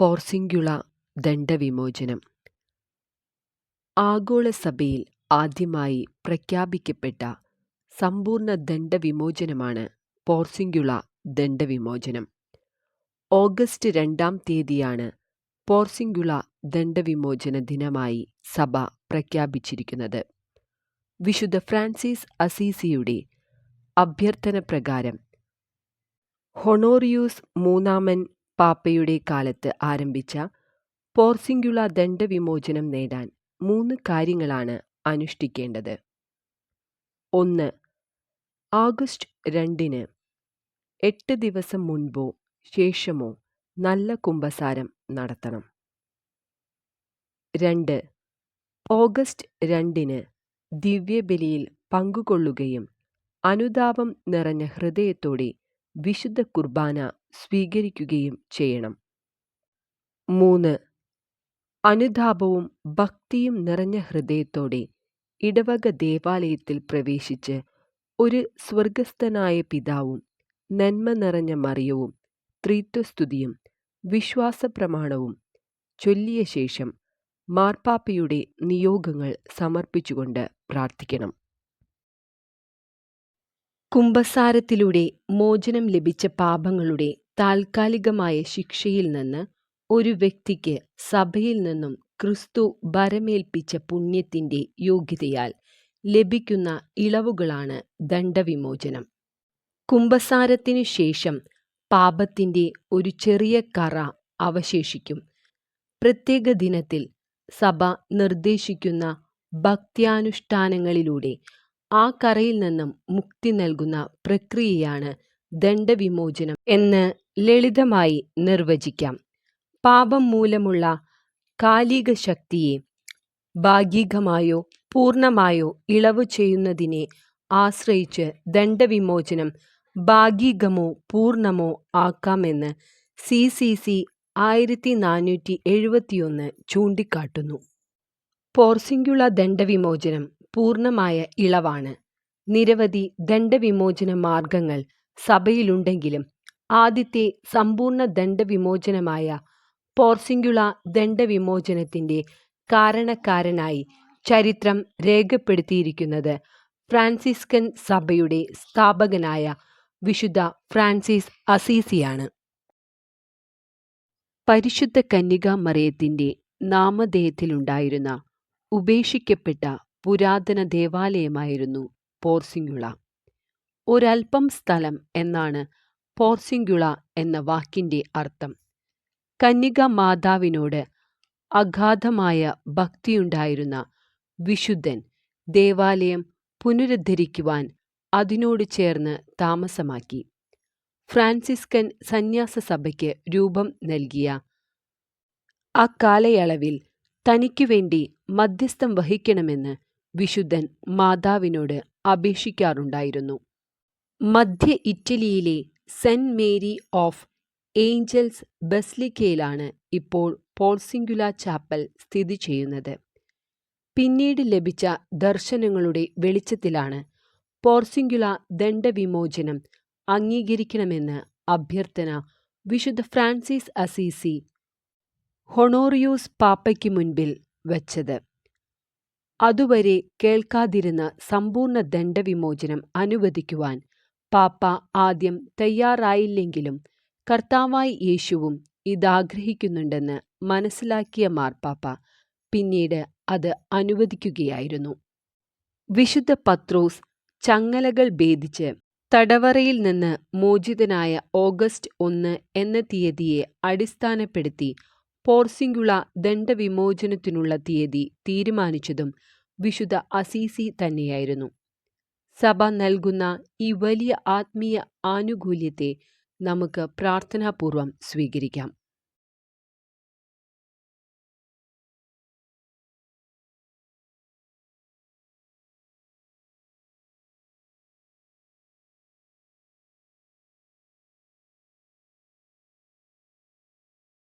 പോർസിംഗ്യുള ദണ്ഡവിമോചനം ആഗോളസഭയിൽ ആദ്യമായി പ്രഖ്യാപിക്കപ്പെട്ട സമ്പൂർണ ദണ്ഡവിമോചനമാണ് പോർസിംഗുള ദണ്ഡവിമോചനം. ഓഗസ്റ്റ് രണ്ടാം തീയതിയാണ് പോർസിംഗുള ദണ്ഡവിമോചന ദിനമായി സഭ പ്രഖ്യാപിച്ചിരിക്കുന്നത്. വിശുദ്ധ ഫ്രാൻസിസ് അസീസിയുടെ അഭ്യർത്ഥന പ്രകാരം ഹൊണോറിയൂസ് മൂന്നാമൻ പാപ്പയുടെ കാലത്ത് ആരംഭിച്ച പോർസിംഗുള ദണ്ഡവിമോചനം നേടാൻ മൂന്ന് കാര്യങ്ങളാണ് അനുഷ്ഠിക്കേണ്ടത്. ഒന്ന്. ആഗസ്റ്റ് രണ്ടിന് എട്ട് ദിവസം മുൻപോ ശേഷമോ നല്ല കുമ്പസാരം നടത്തണം. രണ്ട്. ഓഗസ്റ്റ് രണ്ടിന് ദിവ്യബലിയിൽ പങ്കുകൊള്ളുകയും അനുതാപം നിറഞ്ഞ ഹൃദയത്തോടെ വിശുദ്ധ കുർബാന സ്വീകരിക്കുകയും ചെയ്യണം. മൂന്ന്. അനുതാപവും ഭക്തിയും നിറഞ്ഞ ഹൃദയത്തോടെ ഇടവക ദേവാലയത്തിൽ പ്രവേശിച്ച് ഒരു സ്വർഗസ്ഥനായ പിതാവും നന്മ നിറഞ്ഞ മറിയവും ത്രിത്വസ്തുതിയും വിശ്വാസപ്രമാണവും ചൊല്ലിയ ശേഷം മാർപ്പാപ്പയുടെ നിയോഗങ്ങൾ സമർപ്പിച്ചുകൊണ്ട് പ്രാർത്ഥിക്കണം. കുമ്പസാരത്തിലൂടെ മോചനം ലഭിച്ച പാപങ്ങളുടെ താൽക്കാലികമായ ശിക്ഷയിൽ നിന്ന് ഒരു വ്യക്തിക്ക് സഭയിൽ നിന്നും ക്രിസ്തു ഭരമേൽപ്പിച്ച പുണ്യത്തിന്റെ യോഗ്യതയാൽ ലഭിക്കുന്ന ഇളവുകളാണ് ദണ്ഡവിമോചനം. കുംഭസാരത്തിനു ശേഷം പാപത്തിന്റെ ഒരു ചെറിയ കറ അവശേഷിക്കും. പ്രത്യേക ദിനത്തിൽ സഭ നിർദ്ദേശിക്കുന്ന ഭക്ത്യാനുഷ്ഠാനങ്ങളിലൂടെ ആ കറയിൽ നിന്നും മുക്തി നൽകുന്ന പ്രക്രിയയാണ് ദണ്ഡവിമോചനം എന്ന് ലളിതമായി നിർവചിക്കാം. പാപം മൂലമുള്ള കാലിക ശക്തിയെ ഭാഗികമായോ പൂർണമായോ ഇളവ് ചെയ്യുന്നതിനെ ആശ്രയിച്ച് ദണ്ഡവിമോചനം ഭാഗികമോ പൂർണമോ ആക്കാമെന്ന് സി. സി. സി. ആയിരത്തി നാനൂറ്റി എഴുപത്തിയൊന്ന് ചൂണ്ടിക്കാട്ടുന്നു. പോർസിംഗുള ദണ്ഡവിമോചനം പൂർണമായ ഇളവാണ്. നിരവധി ദണ്ഡവിമോചന മാർഗങ്ങൾ സഭയിലുണ്ടെങ്കിലും ആദ്യത്തെ സമ്പൂർണ ദണ്ഡവിമോചനമായ പോർസിംഗുള ദണ്ഡവിമോചനത്തിന്റെ കാരണക്കാരനായി ചരിത്രം രേഖപ്പെടുത്തിയിരിക്കുന്നത് ഫ്രാൻസിസ്കൻ സഭയുടെ സ്ഥാപകനായ വിശുദ്ധ ഫ്രാൻസിസ് അസീസിയാണ്. പരിശുദ്ധ കന്യകാമറിയത്തിന്റെ നാമധേയത്തിലുണ്ടായിരുന്ന ഉപേക്ഷിക്കപ്പെട്ട പുരാതന ദേവാലയമായിരുന്നു പോർസിംഗുള ഒരൽപം സ്ഥലം എന്നാണ് പോർസിംഗുള എന്ന വാക്കിന്റെ അർത്ഥം. കന്യകാമാതാവിനോട് അഗാധമായ ഭക്തിയുണ്ടായിരുന്ന വിശുദ്ധൻ ദേവാലയം പുനരുദ്ധരിക്കുവാൻ അതിനോട് ചേർന്ന് താമസമാക്കി. ഫ്രാൻസിസ്കൻ സന്യാസ സഭയ്ക്ക് രൂപം നൽകിയ അക്കാലയളവിൽ തനിക്കുവേണ്ടി മധ്യസ്ഥം വഹിക്കണമെന്ന് വിശുദ്ധൻ മാതാവിനോട് അപേക്ഷിക്കാറുണ്ടായിരുന്നു. മധ്യ ഇറ്റലിയിലെ സെന്റ് മേരി ഓഫ് ഏഞ്ചൽസ് ബസ്ലിക്കയിലാണ് ഇപ്പോൾ പോൾസിംഗുല ചാപ്പൽ സ്ഥിതി ചെയ്യുന്നത് പിന്നീട് ലഭിച്ച ദർശനങ്ങളുടെ വെളിച്ചത്തിലാണ് പോർസിംഗുല ദണ്ഡവിമോചനം അംഗീകരിക്കണമെന്ന് അഭ്യർത്ഥന വിശുദ്ധ ഫ്രാൻസിസ് അസീസി ഹൊണോറിയൂസ് പാപ്പയ്ക്ക് മുൻപിൽ വച്ചത്. അതുവരെ കേൾക്കാതിരുന്ന സമ്പൂർണ ദണ്ഡവിമോചനം അനുവദിക്കുവാൻ പാപ്പ ആദ്യം തയ്യാറായില്ലെങ്കിലും കർത്താവായി യേശുവും ഇതാഗ്രഹിക്കുന്നുണ്ടെന്ന് മനസ്സിലാക്കിയ മാർപ്പാപ്പ പിന്നീട് അത് അനുവദിക്കുകയായിരുന്നു. വിശുദ്ധ പത്രോസ് ചങ്ങലകൾ ഭേദിച്ച് തടവറയിൽ നിന്ന് മോചിതനായ ഓഗസ്റ്റ് ഒന്ന് എന്ന തീയതിയെ അടിസ്ഥാനപ്പെടുത്തി പോർസിംഗ്യുള ദണ്ഡവിമോചനത്തിനുള്ള തീയതി തീരുമാനിച്ചതും വിശുദ്ധ അസീസി തന്നെയായിരുന്നു. സഭ നൽകുന്ന ഈ വലിയ ആത്മീയ ആനുകൂല്യത്തെ നമുക്ക് പ്രാർത്ഥനാപൂർവം സ്വീകരിക്കാം.